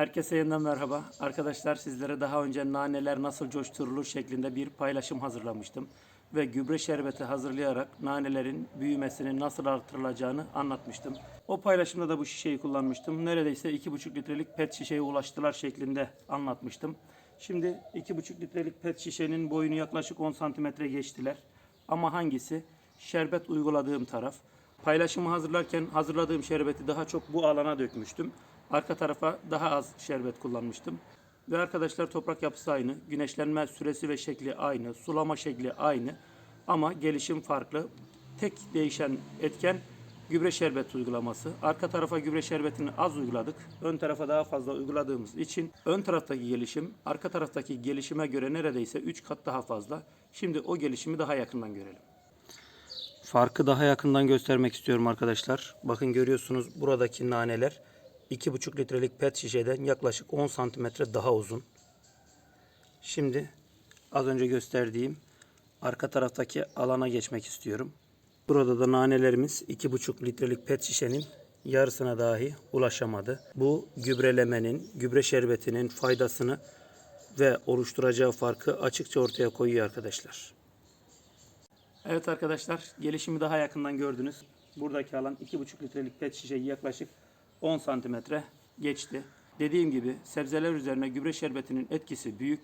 Herkese yeniden merhaba. Arkadaşlar sizlere daha önce naneler nasıl coşturulur şeklinde bir paylaşım hazırlamıştım. Ve gübre şerbeti hazırlayarak nanelerin büyümesinin nasıl artırılacağını anlatmıştım. O paylaşımda da bu şişeyi kullanmıştım. Neredeyse 2,5 litrelik pet şişeye ulaştılar şeklinde anlatmıştım. Şimdi 2,5 litrelik pet şişenin boyunu yaklaşık 10 santimetre geçtiler. Ama hangisi? Şerbet uyguladığım taraf. Paylaşımı hazırlarken hazırladığım şerbeti daha çok bu alana dökmüştüm. Arka tarafa daha az şerbet kullanmıştım. Ve arkadaşlar toprak yapısı aynı, güneşlenme süresi ve şekli aynı, sulama şekli aynı ama gelişim farklı. Tek değişen etken gübre şerbet uygulaması. Arka tarafa gübre şerbetini az uyguladık. Ön tarafa daha fazla uyguladığımız için ön taraftaki gelişim arka taraftaki gelişime göre neredeyse 3 kat daha fazla. Şimdi o gelişimi daha yakından görelim. Farkı daha yakından göstermek istiyorum arkadaşlar. Bakın görüyorsunuz buradaki naneler 2,5 litrelik pet şişeden yaklaşık 10 santimetre daha uzun. Şimdi az önce gösterdiğim arka taraftaki alana geçmek istiyorum. Burada da nanelerimiz 2,5 litrelik pet şişenin yarısına dahi ulaşamadı. Bu gübrelemenin, gübre şerbetinin faydasını ve oluşturacağı farkı açıkça ortaya koyuyor arkadaşlar. Evet arkadaşlar gelişimi daha yakından gördünüz. Buradaki alan 2,5 litrelik pet şişeyi yaklaşık 10 santimetre geçti. Dediğim gibi sebzeler üzerine gübre şerbetinin etkisi büyük.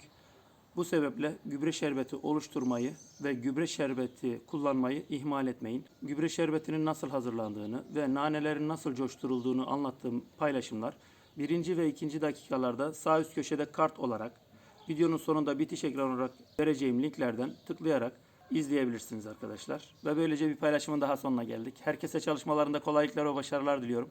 Bu sebeple gübre şerbeti oluşturmayı ve gübre şerbeti kullanmayı ihmal etmeyin. Gübre şerbetinin nasıl hazırlandığını ve nanelerin nasıl coşturulduğunu anlattığım paylaşımlar birinci ve ikinci dakikalarda sağ üst köşede kart olarak videonun sonunda bitiş ekranı olarak vereceğim linklerden tıklayarak izleyebilirsiniz arkadaşlar. Ve böylece bir paylaşımın daha sonuna geldik. Herkese çalışmalarında kolaylıklar ve başarılar diliyorum.